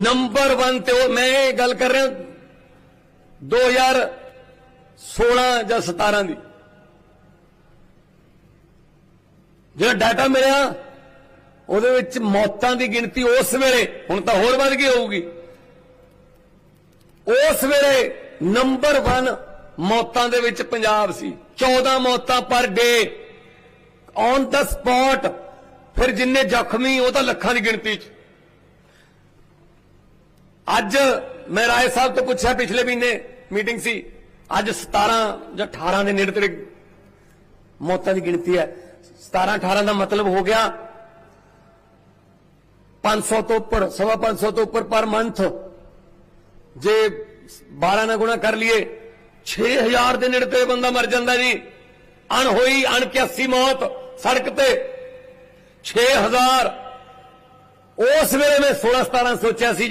Number 1 ਤੇ ਉਹ ਮੈਂ ਇਹ ਗੱਲ ਕਰ ਰਿਹਾ 2016 ਜਾਂ 17 ਦੀ। ਜਿਹੜਾ ਡਾਟਾ ਮਿਲਿਆ, ਉਹਦੇ ਵਿੱਚ ਮੌਤਾਂ ਦੀ ਗਿਣਤੀ ਉਸ ਵੇਲੇ, ਹੁਣ ਤਾਂ ਹੋਰ ਵੱਧ ਗਈ ਹੋਊਗੀ। ਉਸ ਵੇਲੇ ਨੰਬਰ 1 ਮੌਤਾਂ ਦੇ ਵਿੱਚ ਪੰਜਾਬ ਸੀ। 14 ਮੌਤਾਂ ਪਰ ਡੇ ਔਨ ਦਾ ਸਪੌਟ ਫਿਰ ਜਿੰਨੇ ਜ਼ਖਮੀ, ਉਹ ਤਾਂ ਲੱਖਾਂ ਦੀ ਗਿਣਤੀ 'ਚ। ਅੱਜ ਮੈਂ ਰਾਏ ਸਾਹਿਬ ਤੋਂ ਪੁੱਛਿਆ ਪਿਛਲੇ ਮਹੀਨੇ ਮੀਟਿੰਗ ਸੀ। ਅੱਜ 17 ਜਾਂ 18 ਦੇ ਨੇੜੇ ਤੇੜੇ ਮੌਤਾਂ ਦੀ ਗਿਣਤੀ ਹੈ। 17 18 ਦਾ ਮਤਲਬ ਹੋ ਗਿਆ 500 ਤੋਂ ਉੱਪਰ, ਸਵਾ 500 ਤੋਂ ਉੱਪਰ ਪਰ ਮੰਥ। ਜੇ 12 ਨਾਲ ਗੁਣਾ ਕਰ ਲਈਏ 6000 ਦੇ ਨੇੜੇ ਤੇ ਬੰਦਾ ਮਰ ਜਾਂਦਾ ਜੀ। ਅਣਹੋਈ, ਅਣਕਿਆਸੀ ਮੌਤ ਸੜਕ ਤੇ। 6000 ਉਸ ਵੇਲੇ ਮੈਂ 16 17 ਸੋਚਿਆ ਸੀ